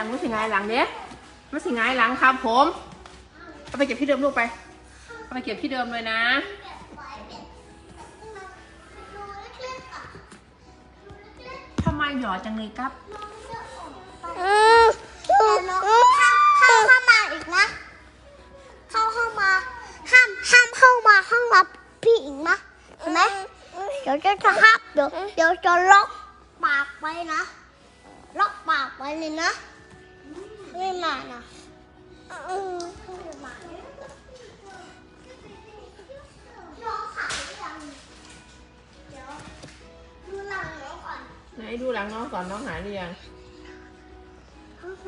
ลังมันสิงายหลังเด้ยมันสิงายหลังครับผมเอาไปเก็บที่เดิมลูกไปเอาไปเก็บที่เดิมเลยนะทำไมหยอจังเลยครับเข้าเข้ามาอีกนะ เข้าเข้ามา ห้ามห้ามเข้ามาห้องรับพี่อีกนะเห็นไหมเดี๋ยวจะจะฮับเดี๋ยวเดี๋ยวจะล็อกปากไว้นะ ล็อกปากไว้เลยนะ ไม่มานะอืมไม่มาน้องขาหรือยังเดี๋ยวดูหลังน้องก่อนไหนดูหลังน้องก่อนน้องหายหรือยัง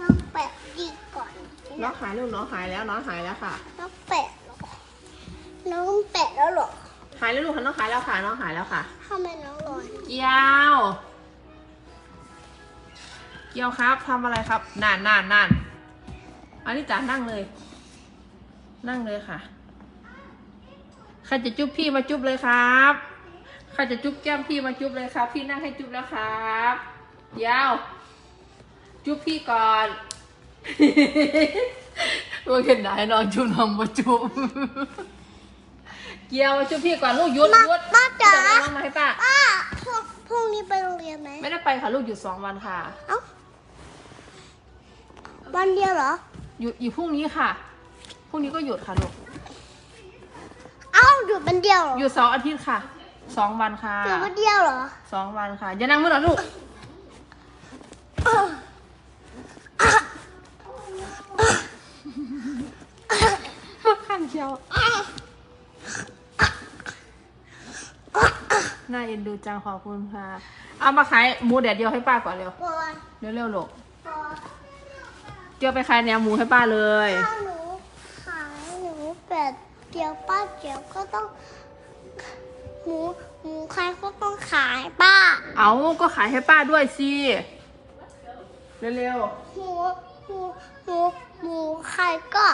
น้องแปะดีก่อน น้องหายลูกน้องหายแล้วน้องหายแล้วค่ะ น้องแปะเหรอน้องแปะแล้วเหรอหายแล้วลูกค่ะน้องหายแล้วค่ะน้องหายแล้วค่ะทำไมน้องลอยเกียว เกียวครับทำอะไรครับนานนานนานอันนี้จ๋านั่งเลย นั่งเลยค่ะใครจะจุ๊บพี่มาจุ๊บเลยครับใครจะจุ๊บแก้มพี่มาจุ๊บเลยครับ พี่นั่งให้จุ๊บแล้วครับเกียวจุ๊บพี่ก่อนว่าเห็นไหนนอนจุ๊บน้องมาจุ๊บเกียวมาจุ๊บพี่ก่อนลูกหยุดหยุดป้าจ๋าเดี๋ยวเอาน้องมาให้ป้าป้าพรุ่งพรุ่งนี้ไปโรงเรียนไหมไม่ได้ไปค่ะลูกหยุดสองวันค่ะ เอ้า วันเดียวเหรอ หยุดอยู่พรุ่งนี้ค่ะ พรุ่งนี้ก็หยุดค่ะลูก เอ้าหยุดวันเดียวเหรอหยุดเสาร์อาทิตย์ค่ะ สองวันค่ะ หยุดวันเดียวเหรอสองวันค่ะ อย่านั่งมือหรอลูกขันเชียว น่าเอ็นดูจังขอบคุณค่ะ เอามาขายหมูแดดเดียวให้ป้าก่อนเร็วก่อนเร็วๆลูกก่อน เจียวไปขายแหนมหมูให้ป้าเลย ถ้าหนูขายหนูเป็ดเดียวป้าเดียวก็ต้อง หมูหมูใครก็ต้องขายป้าเอาก็ขายให้ป้าด้วยสิ เร็วหมูหมูหมูหมูใครก็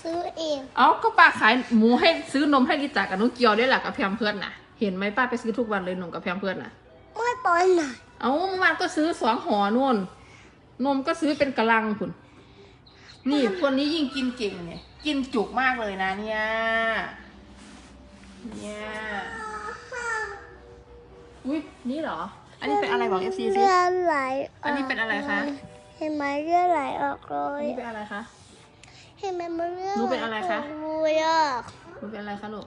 ซื้อเองๆ เอาก็ป้าขายหมูให้ซื้อนมให้ลิตากับนุกเกียวด้วยแหละกับแพมเพื่อนน่ะ เห็นไหมป้าไปซื้อทุกวันเลยนมกับแพมเพื่อนน่ะ เมื่อตอนไหน เอาเมื่อวานก็ซื้อสองห่อนู่น นมก็ซื้อเป็นกะลังคุณนี่คนนี้ยิ่งกินเก่งเนี่ย กินจุกมากเลยนะเนี่ย เนี่ยอุ้ยนี่เหรอ อันนี้เป็นอะไรบอกเอฟซีสิเลือดไหลกอันนี้เป็นอะไรคะเห็นไหมเลือดไหลออกเลอันยนี้เป็นอะไรคะ เห็นไหมมันเลือดหนูเป็นอะไรคะหนูอยากมันเป็นอะไรคะลูก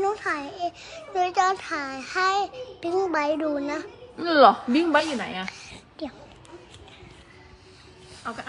หนูถ่ายเองหนูจะถ่ายให้พิงใบดูนะนี่เหรอ บิ้งไบค์อยู่ไหนอะเดี๋ยว Okay.